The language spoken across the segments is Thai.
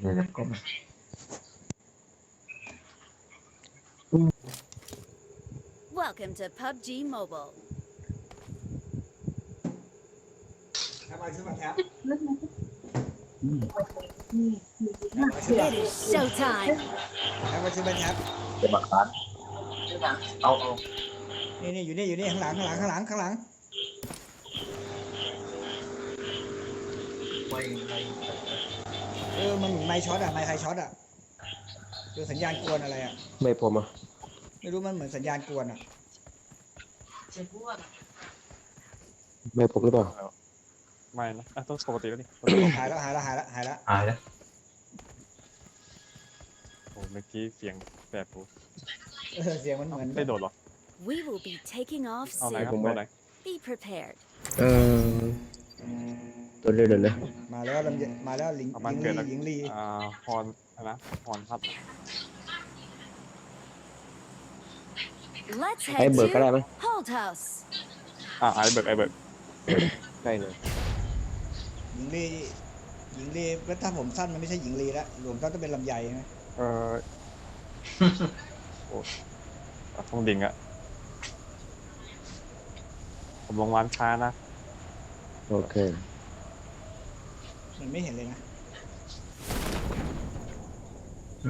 เดี๋ยวก็มา Welcome to PUBG Mobile. ทำไมซื้อมาแท็บ It is showtime. ทำไมซื้อมาแท็บจะมาค้านเอาเอานี่นี่อยู่นี่อยู่นี่ข้างหลังข้างหลังข้างหลังข้างหลังไม่ไม่เออมันเหมือนไม้ช็อตอะไม้ใครช็อตอะดูสัญญาณกวนอะไรอะไม่ผมอะไม่รู้มันเหมือนสัญญาณกวนอะไม่ผมหรือเปล่าไม่นะอะต้องปกติแล้วนี่หายแล้วหายแล้วหายแล้วหายแล้วหายแล้วโอ้เมื่อกี้เสียงแบบโอ้เออเสียงมันเหมือนไม่โดดหรอ We will be taking off เอาไหนครับ soon. เอาไหน Be prepared. เออ ตัวเร็วเดินเลยมาแล้วลำเยมาแล้วหลิงเอาหบ้านญิงเกิดลีแล้วหญิงลีอ่าพรอะไรนะพรพัด Let's ให้ head เบิร์กก็ได้ to ไหม Hold House. อ่าไอเบิร์กไอเบิร์กใช่เลยหญิงลีหญิงลีแล้วถ้าผมสั้นมันไม่ใช่หญิงลีแล้วผมก็ต้องเป็นลำไยใช่ไหมเออโอ้ต้องดิ่งอะผมลงร้านค้านะโอเค มันไม่เห็นเลยนะ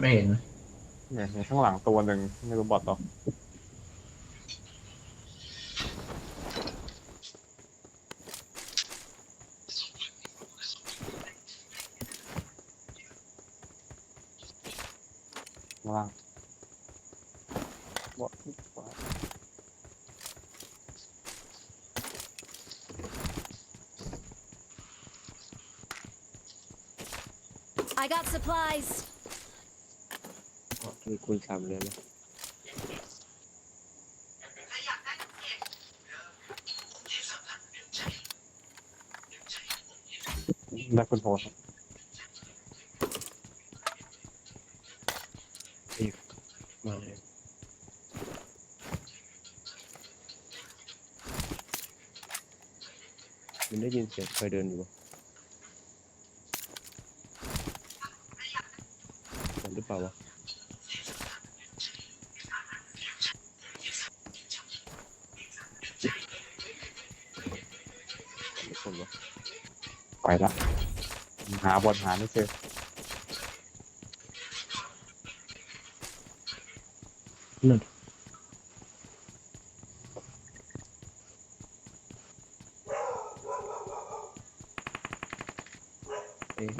ไม่เห็นเนี่ยเห็นข้างหลังตัวหนึ่งไม่รู้บอทหรอข้างล่างบอท I got supplies. มีคูณสามเลยนะได้คุณโทรครับมาเลยมันได้ยินเสียงใครเดินอยู่ปะผมหรือเปล่าวะไม่ผมวะ ไปละหาบอทหาไม่เจอนั่นเอ๊ะ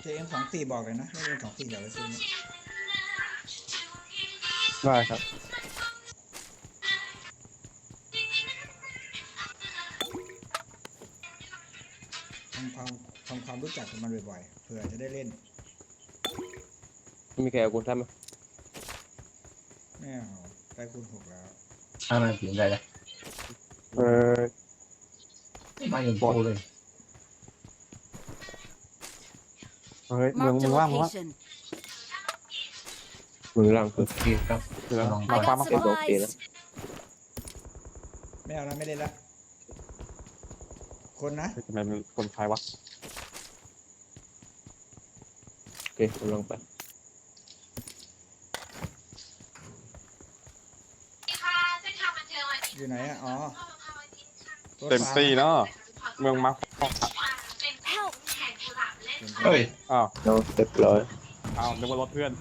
เจเอ็มสองสี่บอกเลยนะไม่เป็นสองสี่เดี๋ยวไปซื้อนะได้ครับ รู้จักกับมันบ่อยๆเผื่อจะได้เล่นมีใครเอาคุณทำไหมไม่เอาได้คูณหกแล้วถ้ามันเปลี่ยนได้แล้วเออไม่ยังโตเลยเฮ้ยเมือง Marked มึ a งว่างมั้งวะ location. มือล่างโอคือเคครับเดี๋ยวนะลองเอา I ฟ้า got มา Okay, okay. supplies. ไม่เอาแล้วไม่เล่นละคนนะเฮ้ยทำไมมันคนไทยวะ โอ เคผมลองไปอยู่ไหนอะอ๋อรถเต็มฟ้าตีเนาะเมืองมาร์ค Help. เฮ้ยอ้าวเราเรียบร้อยอ้าวนึกว่ารถเพื่อน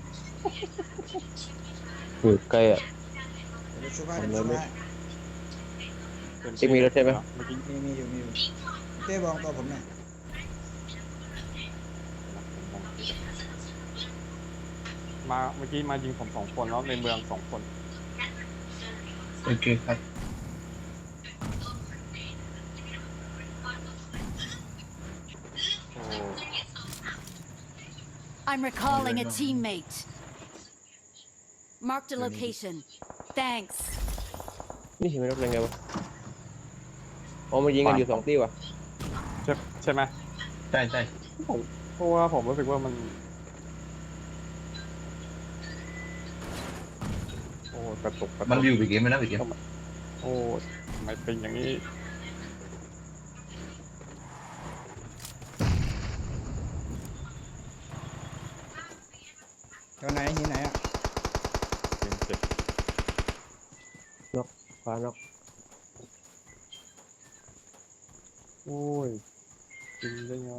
อยู่ใกล้อะ เดี๋ยวช่วยให้เดี๋ยวช่วยให้เต็เอ็กมีรถใช่ไหม เมื่อกี้มีมีอยู่มีอยู่เต้บองตัวผมหน่อย มาเมื่อกี้มายิงผมสองคนแล้วในเมืองสองคน โอเคครับ โอ้ I'm recalling a teammate. Marked a location. Thanks. นี่เห็นไหมรถอะไรไงวะอ๋อมายิงกันอยู่สองที่วะใช่ใช่ไหมใช่ใช่เพราะว่าผมรู้สึกว่ามัน โอ้ กระตุกกระตุกมันวิวไปเกมมันนะไปเกมโอ้ทำไมเป็นอย่างนี้แถวไหนหินไหนอะเป็นเจ็บฟ้านอกโอ้ยกินได้ไง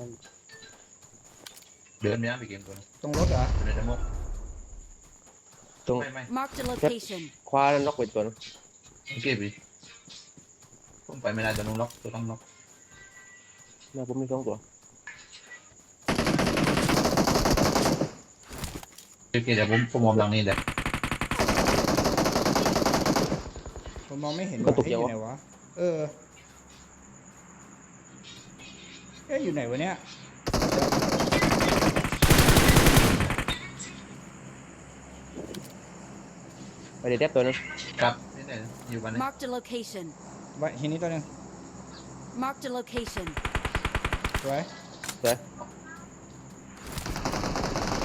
เดินไม่ได้ไปเกมตัวนึงตรงรถเหรอเดินได้หมด ตรงไม่ไม่ Marked a location. คว้าแล้วนอกไปตัวนึงโอเคพี่ผมไปไม่ได้ตัวนึงล็อกตัวต้องล็อกหน้าผมมีสองตัวโอเคเดี๋ยวผมผมมองหลังนี่แหละผมมองไม่เห็นว่าเอ๊ะอยู่ไหนวะ เออ เอ๊ะอยู่ไหนวะเนี่ย เด็ดแทบตัวนึงครับนี่ไหนอยู่บ้านนี้ Marked a location. ไว้หินนี้ตัวหนึง Marked a location. สวย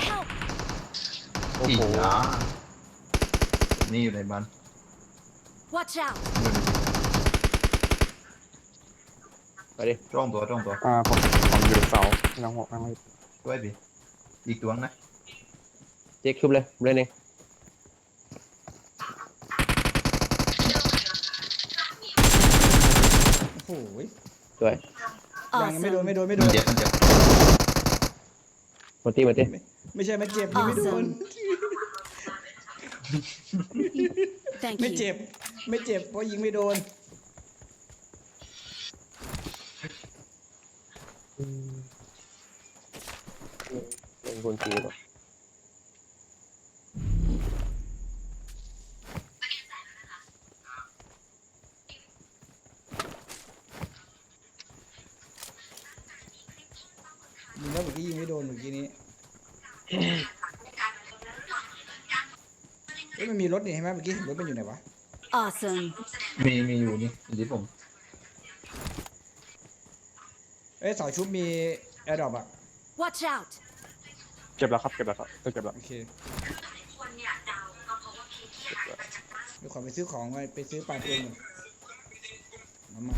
Help! โอ้อีโหหลานี่อยู่ในบ้าน Watch out! ไปดิตรงตัวตรงตัวอ่าผมผมอยู่เสาไม่ต้องห่วงไม่ต้องรีบด้วยพี่อีกตัวนะ เจ๊กชุบเลยผมเล่นเอง สวยยังยังไม่โดน Awesome. ไม่โดน ไม่โดมันน เจ็บมันเจ็บมาตีมาตีไม่ใช่ไม่เจ็บยิงไม่โดน Thank ไม่ you. เจ็บไม่เจ็บเพราะยิงไม่โดนอืมเล่นคนจีนหรอก ยิงแล้วเมื่อกี้ยิงไม่โดนเมื่อกี้นี้เอ้ย มันมีรถนี่ใช่ไหมเมื่อกี้เห็นรถมันอยู่ไหนวะ Awesome. มีมีอยู่นี่อยู่ที่ผมเอ้ยเสาชุบมีแอร์ดรอปอะ Watch out! เก็บแล้วครับเก็บแล้วครับเก็บแล้ว โอเคเดี๋ยวขอไปซื้อของก่อนไปซื้อปลาเปืนก่อนเอามา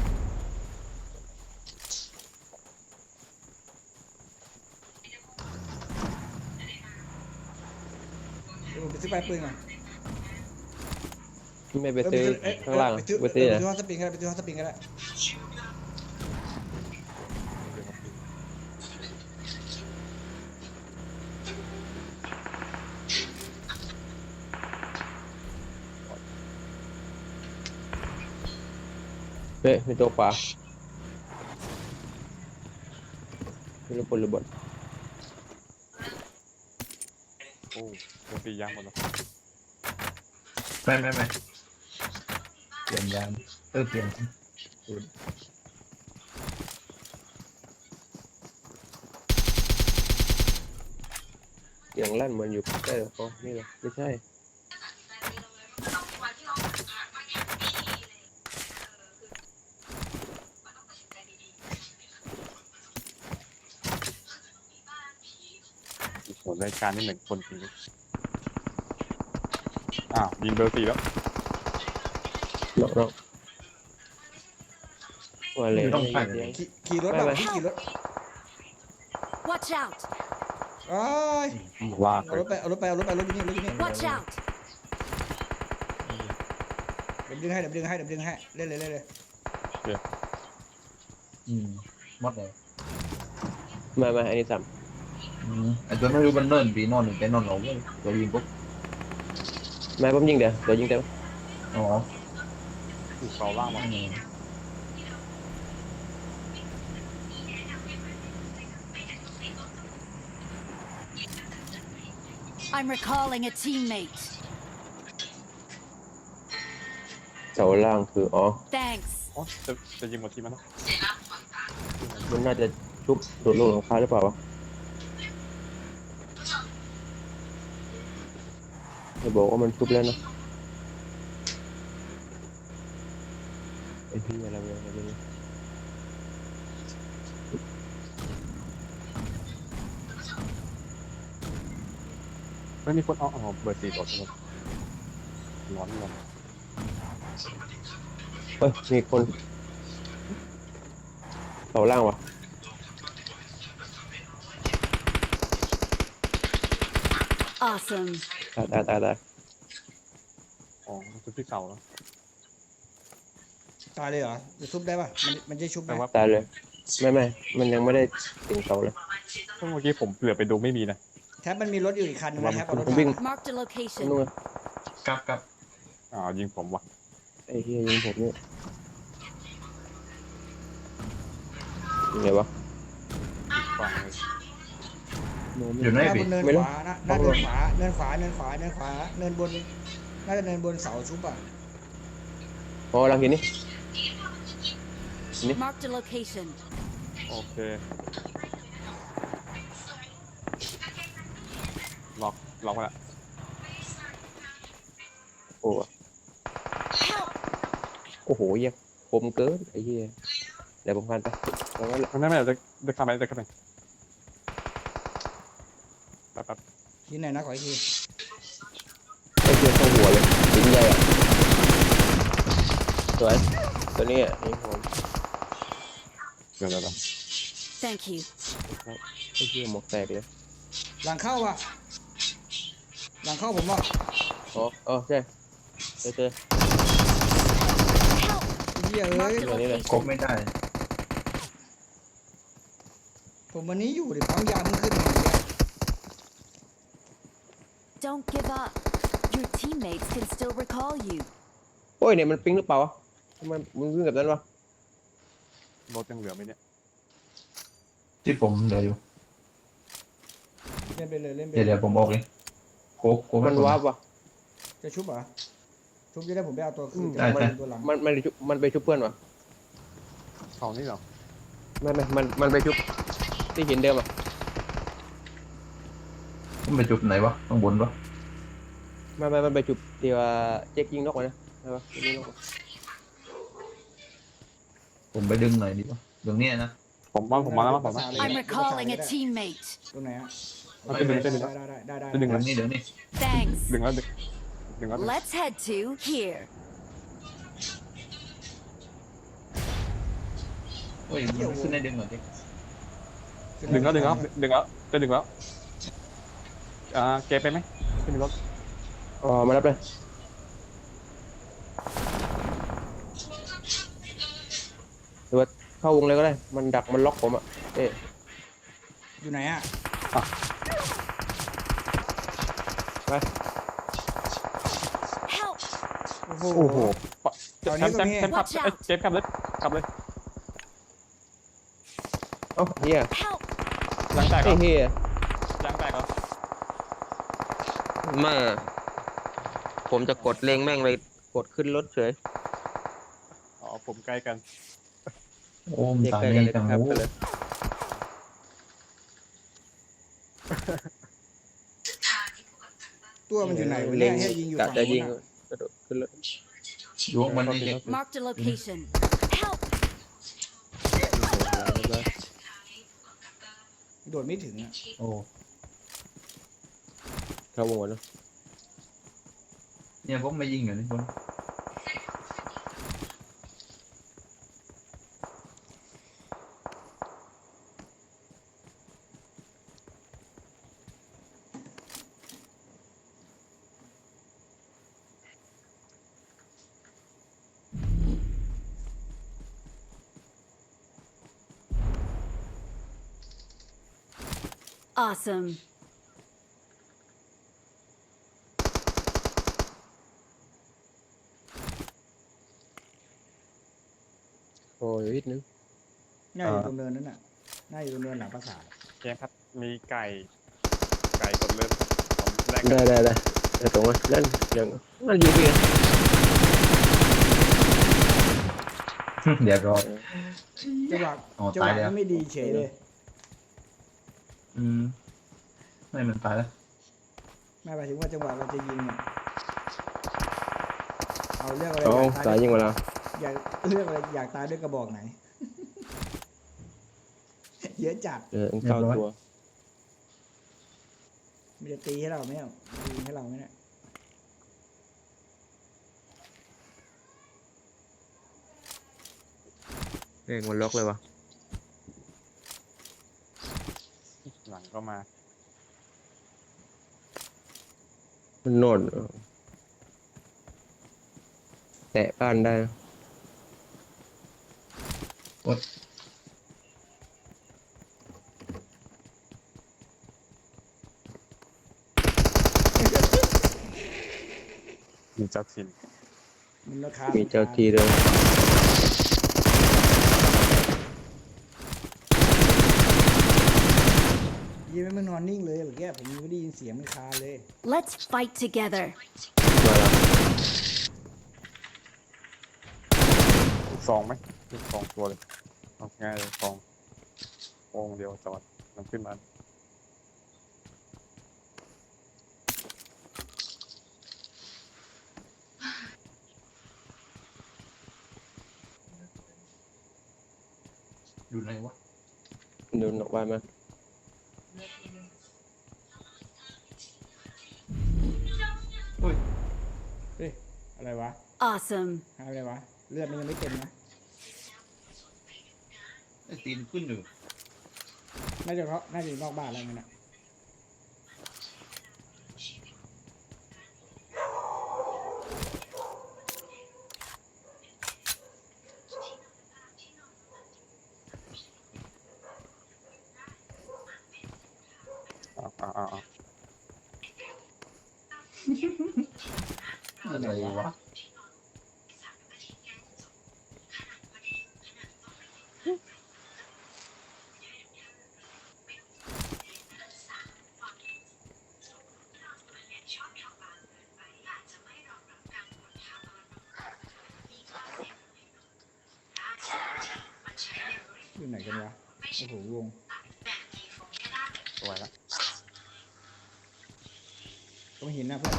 เดี๋ยวผมไปซื้อปลายปืนก่อน ไม่ไปซื้อเอ้ยข้างล่างไปซื้อไปซื้อไปนะซื้อฮอตสปริงก็ได้ไปซื้อฮอตสปริงก็ได้เฮ้ยมีตัวขวาไม่รู้คนหรือบอลโอ้โดนตียางหมดแล้ว ไม่ไม่ไม่เปลี่ยนยามเออเปลี่ยนเสียงลั่นเหมือนอยู่ใกล้ๆเขานี่เหรอไม่ใช่โหรายการนี่หนึ่งคนจริงอ้าวยิงเบอร์สี่แล้ว นอกนอกว่าเลยต้องผ่นขี่ขี่รถไม่แบบขี่รถ Watch out! เอ้ยว่าเอารถไปเอารถไปเอารถไปรถอยู่นี่รถอยู่นี่ Watch out! เดี๋ยวดึงให้เดี๋ยวดึงให้เดี๋ยวดึงให้เล่นเลยเล่นเลยอืมมดเลยมามาอันนี้สามอืมไอ้ตัวไม่รู้มันเนินปีนอนหนึ่งไปนอนหลงเลยตัวยิงปุ๊บมาผมยิงเดี๋ยวเดี๋ยวยิงเต็มอ๋อ ถูกเสาล่างมาอืม I'm recalling a teammate. เสาล่างคืออ๋อ Thanks. อ๋อจะจะยิงหมดทีมันเนอะมันน่าจะชุบโดดลงหลังคาหรือเปล่าวะจะบอกว่ามันชุบแล้วนะ ไอ้พี่อะไรวะอะไรเนี่ยไม่มีคนเอาเอาเบอร์สี่โดดเลยร้อนร้อนเฮ้ยมีคนเสาล่างวะ Awesome. ตายตายตายตายอ๋อชุดที่เก่าแล้ว ตายเลยเหรอจะชุบได้ปะมันมันจะชุบไหมแต่ว่าตายเลย ไม่ไม่มันยังไม่ได้ถึงเสาเลยเมื่อกี้ผมเหลือไปดูไม่มีนะ แท็บมันมีรถอยู่อีกคันนึงนะแท็บเอารถผมวิ่ง Marked a นู่น location. ไงกลับกลับอ่ายิงผมว่ะไอ้เฮียยิงผมเนี่ยยังไงวะฟังเลยอยู่ไหนหน้าบพี่นเนินไม่ขรู้วานะหน้าเนินขวาเนินขวาเนินขวาเนินขวาเนินบนน่าจะเนินบนเสาชุบอะอ๋อหลังหินนี่ Marked a location. โอเค ล็อก ล็อกไปละโอ้ Help! โอ้โหเหี้ยคมเกินไอ้เหี้ยเดี๋ยวผมพันไปตรงนั้นแหละไม่ไม่ไม่จะจะทำอะไรจะทำอะไรแป๊บแป๊บที่ไหนนะขออีกทีไอ้เหี้ยเข้าหัวเลยหินใหญ่อะสวยตัวนี้อะนี่ผมเดี๋ยวเดี๋ยวเดี๋ยว Thank you. ไอ้เหี้ยหมวกแตกเลยหลังเข้าอะ หลังเข้าผมว่าอ๋ออ๋อใช่เจอเจอ Help! เฮียเอ้ย Marked a ตัวนี้เลยครบ location. ไม่ได้ ผมวันนี้อยู่ดิปั๊มยามึงขึ้นมาอย่างเงี้ย Don't give up. Your teammates can still recall you. โอ้ยเนี่ยมันปิ๊งหรือเปล่าวะทำไมมึงวิ่งแบบนั้นวะ รถยังเหลือไหมเนี่ยที่ผมเหลืออยู่ เล่นไปเลยเล่นไปเดี๋ยวเดี๋ยวผมออกเลยโคกโคกมันวาร์ปวะจะชุบเหรอชุบจะได้ผมไปเอาตัวคืนได้จะได้เอาตัวหลังมันมันไปชุบมันไปชุบเพื่อนวะเขานี่เหรอไม่ไม่มันมันไปชุบที่หินเดิมอะมันไปจุดไหนวะข้างบนวะไม่ไม่มันไปชุบที่ว่าเจ๊กยิงนกวะนะใช่ปะเจ๊กยิงนกวะ ผมไปดึงหน่อยดีวะตรงเนี้ยนะ ผมว่าผมมาแล้วมาผมมา I'm recalling a teammate. ตรงไหนอะเอาไปดึงไปดึงได้ได้ได้ได้ไปดึงเดี๋ยวนี้เดี๋ยวนี้ Thanks. ดึงแล้วดึงดึงแล้วดึง Let's head to here. โอ้ยมันขึ้นได้ดึงหน่อยดิดึงแล้วดึงแล้วดึงแล้วจะดึงแล้วอ่าเกไปไหมขึ้นรถอ๋อมารับเลย เข้าวงเลยก็ได้ มันดักมันล็อกผมอะ เอ๊ะอยู่ไหนอะ Help! โอ้โห โอ้โหตอนนี้แชมป์แชมป์ตรงนี้แชมป์ขับเอ้ยเจฟขับเลยขับเลยเอ้าเฮีย Help! ยางแตกเหรไอ้อเฮียยางแตกเหรอมาผมจะกดเล็งแม่งเลยกดขึ้นรถเฉยอ๋อผมใกล้กัน โอ้มเรียกตาใกล้นีกันเลยจังครับโอ้ไปเลยตัวมันอยู่ไหนวะเนี่ยให้ยิงอยู่กะฝั่งจะนู้ยินงอะกระโดดขึ้นรถอยู่ข้างบนนี่เด็ก Marked a location. Help! โดดไม่ถึงอะโอ้เข้าวงก่อนเนอะเนี่ยผมมายิงอยู่นี่บน Awesome. โอ้ยนิดนึงน่าอยู่ตรงเนินนั้นน่ะน่าอยู่ตรงเนินหลังปราสาทเกมครับ มีไก่ ไก่กดเริ่มผมแรกได้ได้ได้แต่ตรงนั้นนั่นยังนั่นยิงพี่นะเดี๋ยวรอ จังหวะอ๋อจังหตายวะแล้ว มันไม่ดีเฉยเลย อืม ไม่มันตายแล้ว ไม่ไปถึงว่าจังหวะเราจะยิงเนี่เอาเลือกอะไรเอาตายยิงกว่าเรอยากเลือกอะไรอยากตายด้วยกระบอกไหน เยอะจัดเออเก้าตัว มันจะตีให้เราไหมเนี่ยตีให้เราไหมเนี่ยเองมันล็อกเลยวะ หลังก็มา มันโน่นเออแตะบ้านได้นะมีเจ้าถิ่นมันราคามีมีเจ้าที่ด้วย ไม่มานอนนิ่งเลยเมื่อกี้ผมยังไม่ได้ยินเสียงมันคาเลย Let's fight together. มาแล้วลูกซองไหมลูกซองตัวเลยเอาง่ายเลยซองโองเดียวจอดมันขึ้นมาอยู่ไหนวะเดินออกบ้านมา Awesome. หาอะไรวะ เลือดมันยังไม่เต็มนะ ไอ้ตีนขึ้นอยู่น่าจะเขาน่าจะอยู่นอกบ้านอะไรเงี้ยนะอ่าอ่าอ่าอ่าอะไรวะ อยู่ไหนกันวะ โอ้โหวง สวยแล้วต้องหินนะเพื่อน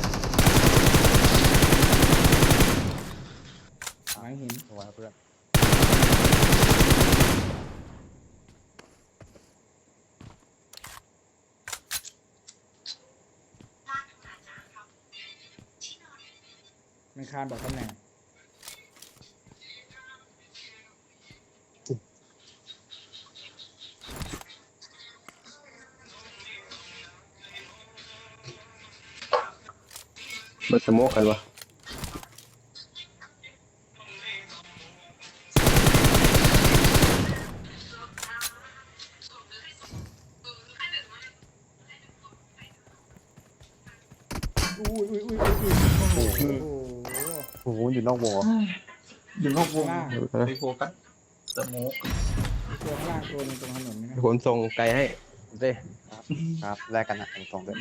หลังหินสวยแล้วเพื่อนมันคานบอกตำแหน่ง มันสโมกกันวะอุ้ยอุ้ยอุ้ยอุ้ยโอ้โหโอ้โหอยู่นอกวงอยู่นอกวงไปโฟกัสสโมกตัวข้างล่างตัวหนึงตรงถนนนี่นะผมส่งไกลให้เด้ครับแลกกันนะตรงๆเลย